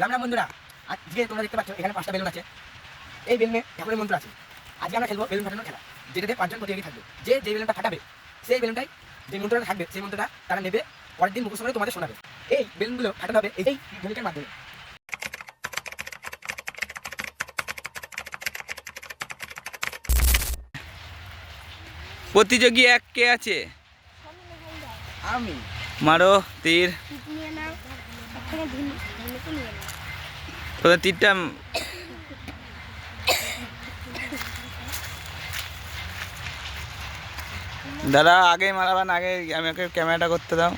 রাম রাম বন্ধুরা? আজকে তোমরা দেখতে পাচ্ছ এখানে পাঁচটা বেলুন আছে। এই বেলুনে ঠাকুরের মন্ত্র আছে। আজকে আমরা খেলব বেলুন ফাটানোর খেলা যেটাতে পাঁচজন প্রতিযোগী থাকবে। যে যে বেলুনটা ফাটাবে সেই বেলুনটাই যে মন্ত্রটা থাকবে সেই মন্ত্রটা তারা নেবে পরের দিন মুখস্থ করে তোমাদের শোনাবে। এই বেলুনগুলো ফাটানো হবে এই ভূমিকার মাধ্যমে। প্রতিযোগী এক কে আছে? আমি মারো তীর। নিয়ে নাও। নাও তীরটা দাদা আগে মারাবান আগে আমাকে ক্যামেরাটা করতে দাও।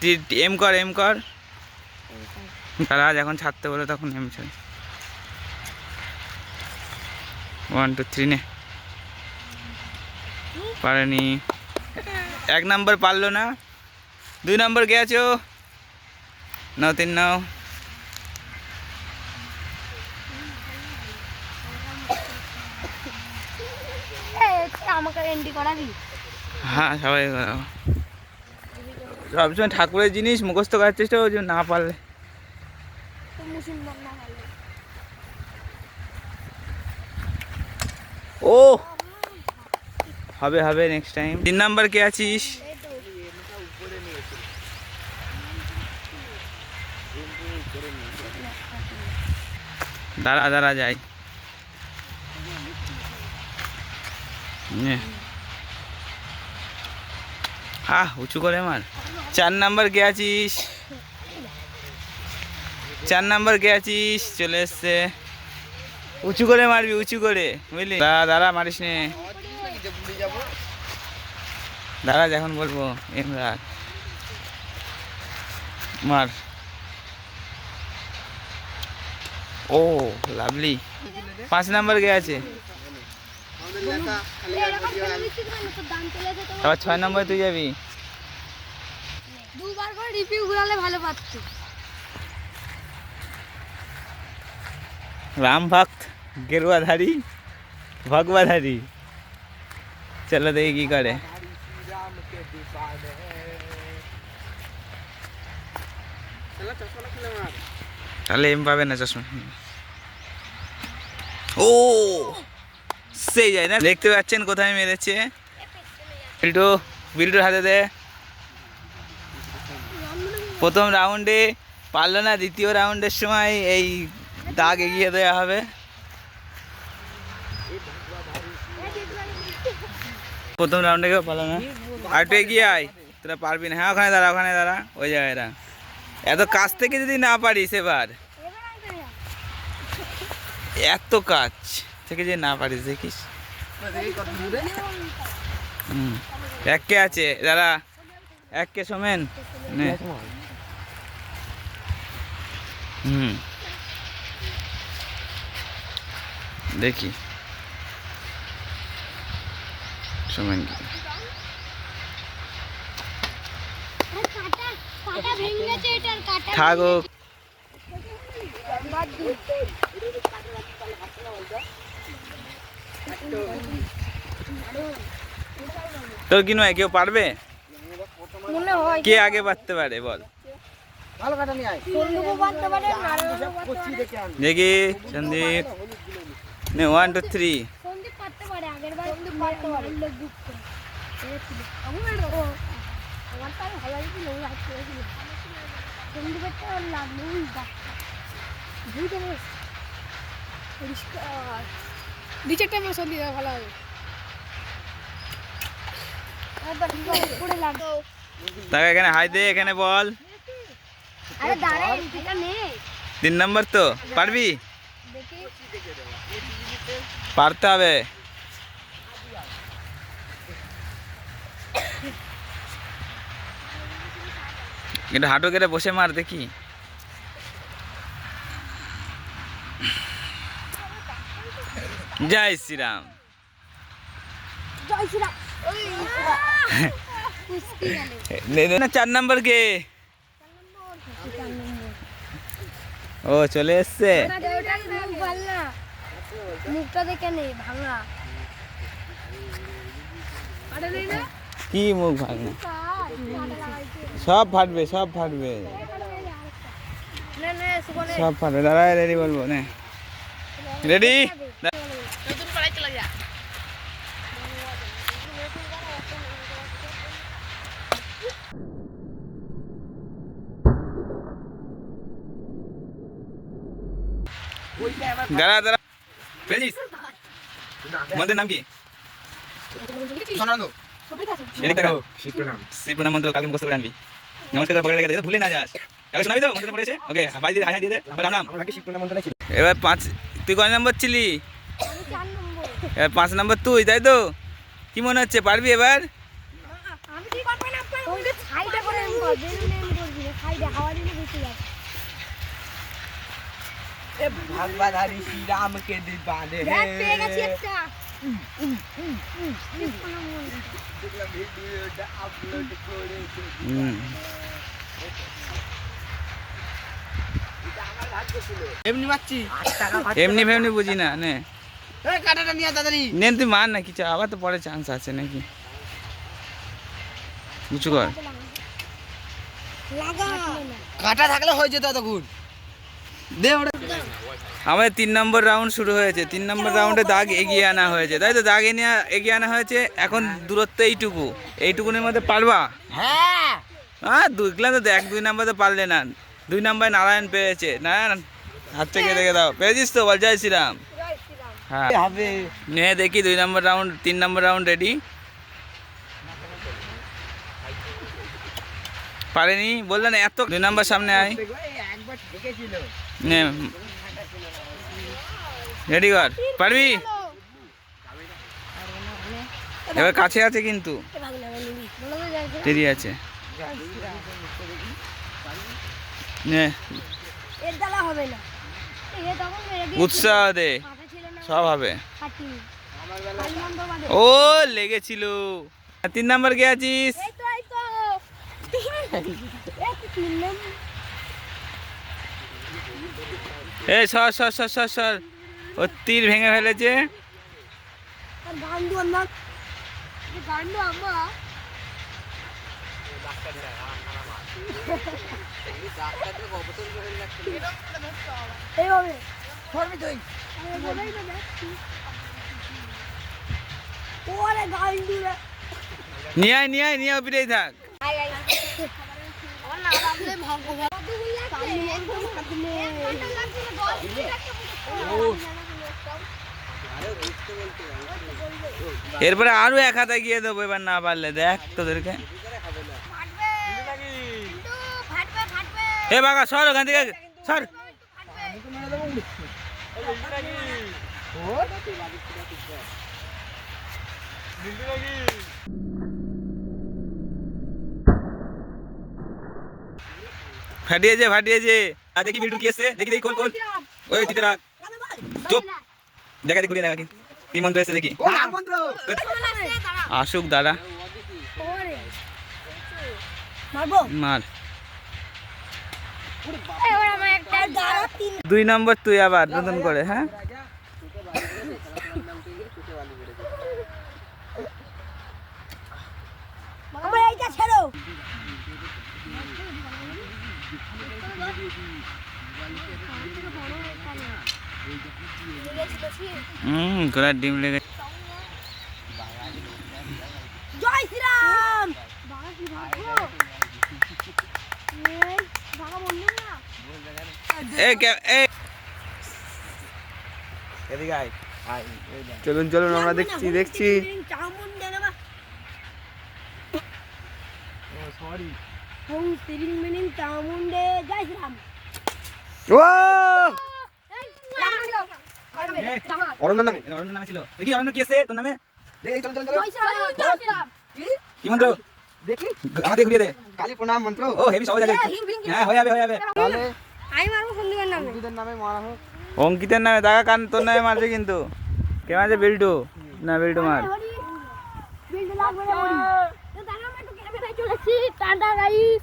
তীর এম কর এম কর। দাদা যখন ছাড়তে বলে তখন এম ছাড়। ওয়ান টু থ্রি নে। পারেনি। এক নম্বর পারল না। দুই নম্বর কে আছো? নাও, তিন নাও। হ্যাঁ সবাই সবসময় ঠাকুরের জিনিস মুখস্থ করার চেষ্টা করছি না পারলে। ও! হবে হবে নেক্সট টাইম তিন নাম্বার কে আছিস? দাঁড়া দাঁড়া, যাই। আহ, উঁচু করে মার। চার নাম্বার কে আছিস? চার নাম্বার কে আছিস? চলে এসছে। উঁচু করে মারবি, উঁচু করে, বুঝলি? দাঁড়া দাঁড়া, মারিস নে। দাঁড়া যখন বলব এম রাখ মার। ও লাভলি। পাঁচ নাম্বার গে আছে? এরকম করে দিচ্ছি কেন? তোর দাম চলে যেত আবার ছয় নম্বরে তুই যাবি? দুবার করে রিপিউ ঘুরালে ভালো পাচ্ছি রাম ভক্ত গেরুয়াধারী ভগবাধারী। চলো দেখি কি করে। তাহলে এম পাবে না চশমা। ও, সেই যায় না? দেখতে পাচ্ছেন কোথায় মেরেছে? বিল্টু, বিল্টুর হাতে দে। প্রথম রাউন্ডে পারল না, দ্বিতীয় রাউন্ডের সময় এই দাগ এগিয়ে দেওয়া হবে। প্রথম রাউন্ডে কেউ পারল না। আর একটু এগিয়ে আয়, তোরা পারবি না। হ্যাঁ ওখানে দাঁড়া ওখানে দাঁড়া। ওই জায়গায় এত কাছ থেকে যদি না পারিস এবার। এত কাজ থেকে যে না পারিস, দেখিস। এক আছে? দাঁড়া। এক সোমেন? হুম। দেখি। সোমেন কি? থাকুক তোর কি নয়, কেউ পারবে? কে আগে পারতে পারে, বল। দেখে, Sandip. One two three Sandip পারতে পারে আগের বার পারতে পারে। আমার তো আরও ভালো লাগছিল ওই হাত করেছিল সন্দীপের তো লাগল ওই বাচ্চা বুঝতে পারছ পরিষ্কার নিচেরটা আমার সন্দীপ ভালো হবে করে লাগো তাকে এখানে হাই দে, এখানে বল। আরে দাঁড়াই এটা নেই তিন নম্বর তো, পারবি? দেখি পারতে হবে। এটা হাঁটু কেটে বসে মার দেখি। জয় শ্রীরাম। নে- চার নম্বর কে? ও চলে এসছে। ওটার মুখ মুখটা দেখে নেই ভাঙা। কি মুখ ভাঙে? সব ফাটবে সব ফাটবে। সব ফাটবে। দাঁড়ায় রেডি বলব, নে। রেডি? দাঁড়া দাঁড়া। মন্দির নাম কি? সোনানন্দ এদিকে মন্ত্র কালকে মুখস্থ করে আনবি নমস্কার পকেটে রেখে দে ভুলে না যাস কালকে শোনাবি তো মন্ত্র পড়েছে ওকে ভাই দিয়ে হাই হাই দিয়ে দে আমার নাম আমার কাছে শিবপুর মন্ত্রটা ছিল এবার পাঁচ তুই কয় নম্বর ছিলি আমি চার নম্বর এবার পাঁচ নম্বর তুই তাই তো কি মনে হচ্ছে পারবি এবার আমি কি করব না আপনার ওই যে সাইডে করে আমি করব বেলুনে আমি করবি না সাইডে হাওয়া দিলে বেশি যাবে এ ভগবাধারী শ্রী রাম কে দিল পেয়ে গেছি একটা এমনি মারছি। এমনি ফেমনি বুঝি না নে। কাটাটা নিয়ে তাড়াতাড়ি। নে তুই মার না কিছু আবার তো পরে চান্স আছে নাকি? উঁচু কর। কাটা থাকলে হয়ে যেত তখন দে ওটা। আমাদের তিন নম্বর রাউন্ড শুরু হয়েছে। তিন নম্বর রাউন্ডে দাগ এগিয়ে আনা হয়েছে। তাই তো দাগ এনে এগিয়ে আনা হয়েছে। এখন দূরত্ব এইটুকু। এইটুকুনের মধ্যে পারবা? হ্যাঁ। হ্যাঁ তো দেখ দুই নাম্বার তো পারলে না। দুই নাম্বার নারায়ণ পেয়েছে। নারায়ণ হাত থেকে রেখে দাও। পেয়েছিস তো বল জয় শ্রীরাম। হ্যাঁ। নে দেখি দুই নম্বর রাউন্ড তিন নম্বর রাউন্ড রেডি পারেনি? বললেন এত দুই নাম্বার সামনে আয়। একবার রেডি কর। পারবি? এবার কাছে আছে কিন্তু। দেরি আছে। উৎসাহ দে। সব হবে। ও, লেগেছিল। তিন নাম্বার কে আছিস এই তো এই তো এই তো তিন নম্বর এ সর সর সর সর সর। ও তীর ভেঙে ফেলেছে। নিয়ে আয় নিয়ে নিয়ে ওপিটাই থাক। আমার না রাখলে ভাগ্য এরপরে আরও এক হাতে গিয়ে দেবো এবার না পারলে দেখ তোদেরকে এ বাবা সর ওখান থেকে সর ফাটিয়েছে ফাটিয়েছে। আর দেখি বিল্টু কি এসছে। দেখি দেখি খোল খোল ওই রাখ। চুপ। দিয়ে ঘুরিয়ে দেখা কি মন্ত্র এসছে দেখি। আসুক দাদা। মার। দুই নম্বর তুই আবার নতুন করে হ্যাঁ? আমার এইটা ছেড়ো। হুম ঘোড়ার ডিম লেগে জয় শ্রীরাম! চলুন চলুন আমরা দেখছি দেখছি। সরি হোম সিরিং মিনিং চামুন্ডে জয় শ্রীরাম ও অরণ্য নামে অরণ্য নামে ছিল। দেখি অরণ্য কি আছে? তোর নামে? দেখি চল চল চল জয় শ্রীরাম কি? মন্ত্র? দেখি। আমাদের ঘুরিয়ে দে। কালী প্রণাম মন্ত্র। ও হেভি সহজ আছে। হ্যাঁ হয়ে যাবে হয়ে যাবে। তাহলে আমি মারবো সন্দীপের নামে। বন্ধুদের নামে মারা হোক অঙ্কিতের নামে দাগা কান তোর নামে মারছে কিন্তু। কে মারছে? বিল্টু। না বিল্টু মার। হরি লাগবে না হরি তো দাঁড়া আমি একটু ক্যামেরায় চলেছি টাটা গাইস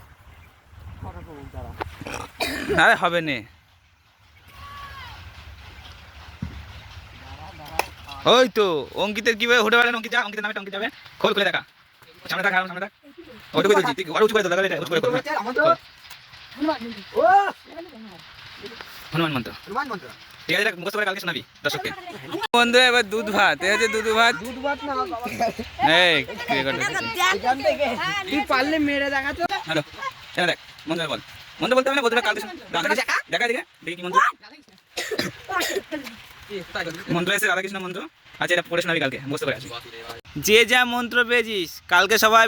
আরে হবে নে। ওই তো অঙ্কিতের কীভাবে হতে পারেন অঙ্কিত? যা অঙ্কিতের নামে অঙ্কিত যাবে। খোল খুলে দেখা। সামনে দেখা সামনে দেখা আরও উঁচু করে উঁচু করে খোল। হনুমান মন্ত্র। হনুমান মন্ত্র। ঠিক আছে মুখস্থ করে কালকে শোনাবি দর্শককে। বন্ধুরা এবার দুধ ভাত এই হচ্ছে দুধ ভাত? দুধ ভাত না এই তুই পারলে মেরে দেখা তো হ্যালো দেখ বল। বলতে হবে না বলতে কালকে শোন। রাধা কৃষ্ণ দেখা দেখি কি মন্ত্র মন্ত্র এসে রাধাকৃষ্ণ মন্ত্র। আচ্ছা এটা পড়ে শোনাবি কালকে মুখস্থ করে আসি যে যা মন্ত্র পেয়েছিস কালকে সবাই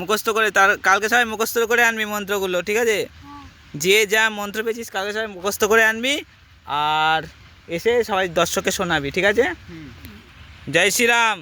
মুখস্থ করে তার কালকে সবাই মুখস্থ করে আনবি মন্ত্রগুলো ঠিক আছে? যে যা মন্ত্র পেয়েছিস কালকে সবাই মুখস্থ করে আনবি আর এসে সবাই দর্শককে শোনাবি ঠিক আছে? জয় শ্রীরাম।